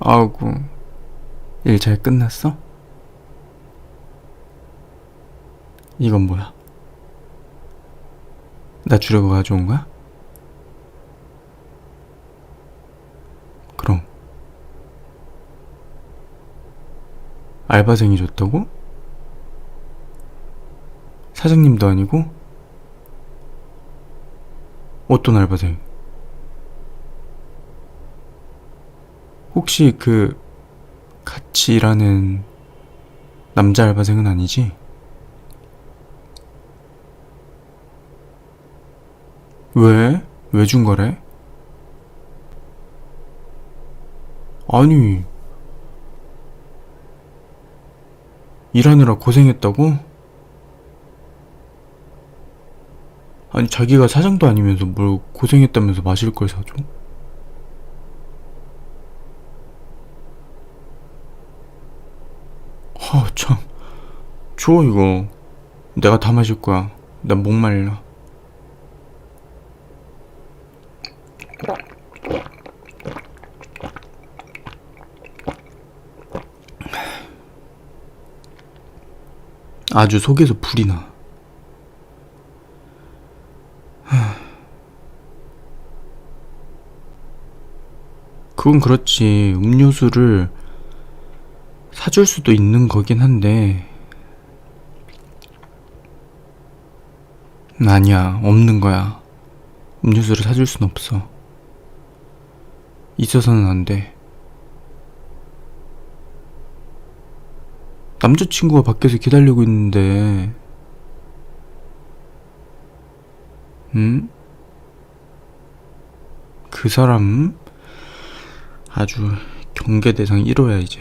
아우고 일잘 끝났어? 이건 뭐야? 나 주려고 가져온 거야? 그럼 알바생이 줬다고? 사장님도 아니고? 어떤 알바생? 혹시 그 같이 일하는 남자 알바생은 아니지? 왜? 왜 준 거래? 아니 일하느라 고생했다고? 아니 자기가 사장도 아니면서 뭘 고생했다면서 마실 걸 사줘? 아, 참. 줘, 이거. 내가 다 마실 거야. 난 목말라. 아주 속에서 불이 나. 하. 그건 그렇지. 음료수를 사줄 수도 있는 거긴 한데. 아니야 없는 거야. 음료수를 사줄 순 없어. 있어서는 안 돼. 남자친구가 밖에서 기다리고 있는데. 응? 그 사람 아주 경계 대상 1호야 이제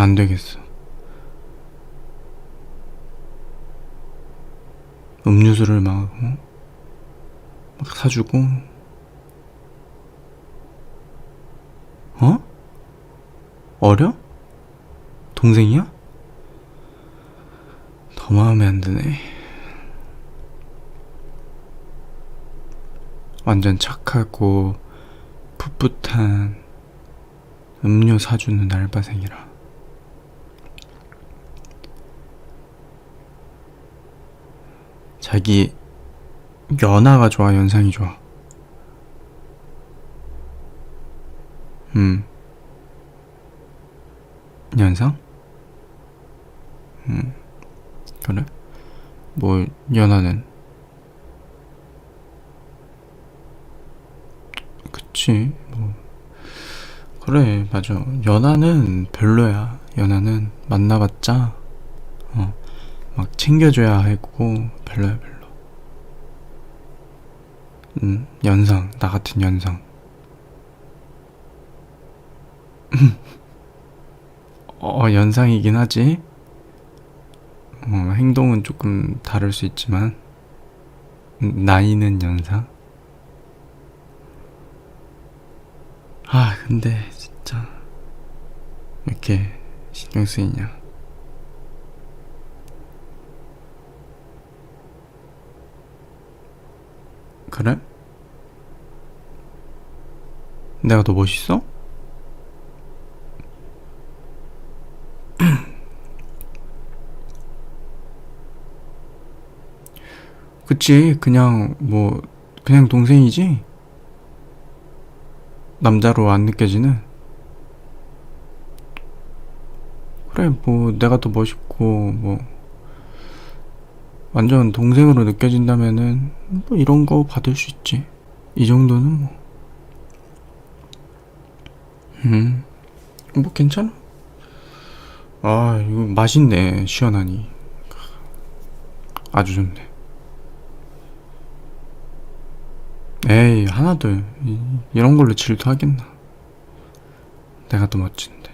안 되겠어. 음료수를 막, 어? 막 사주고, 어? 어려? 동생이야? 더 마음에 안 드네. 완전 착하고, 풋풋한 음료 사주는 알바생이라. 자기 연하가 좋아 연상이 좋아? 음. 연상? 음. 그래? 뭐 연하는? 그치 뭐. 그래 맞아. 연하는 별로야. 연하는 만나봤자 어 막 챙겨줘야 하고 별로야 별로. 음 연상 나 같은 연상. 어 연상이긴 하지. 어 행동은 조금 다를 수 있지만 음, 나이는 연상. 아 근데 진짜 왜 이렇게 신경 쓰이냐 그래? 내가 더 멋있어? 그치, 그냥, 뭐, 그냥 동생이지? 남자로 안 느껴지는? 그래, 뭐, 내가 더 멋있고, 뭐, 완전 동생으로 느껴진다면은 뭐 이런 거 받을 수 있지. 이 정도는 뭐. 음, 뭐 괜찮아. 아, 이거 맛있네. 시원하니. 아주 좋네. 에이, 하나도 이- 이런 걸로 질투하겠나. 내가 더 멋진데.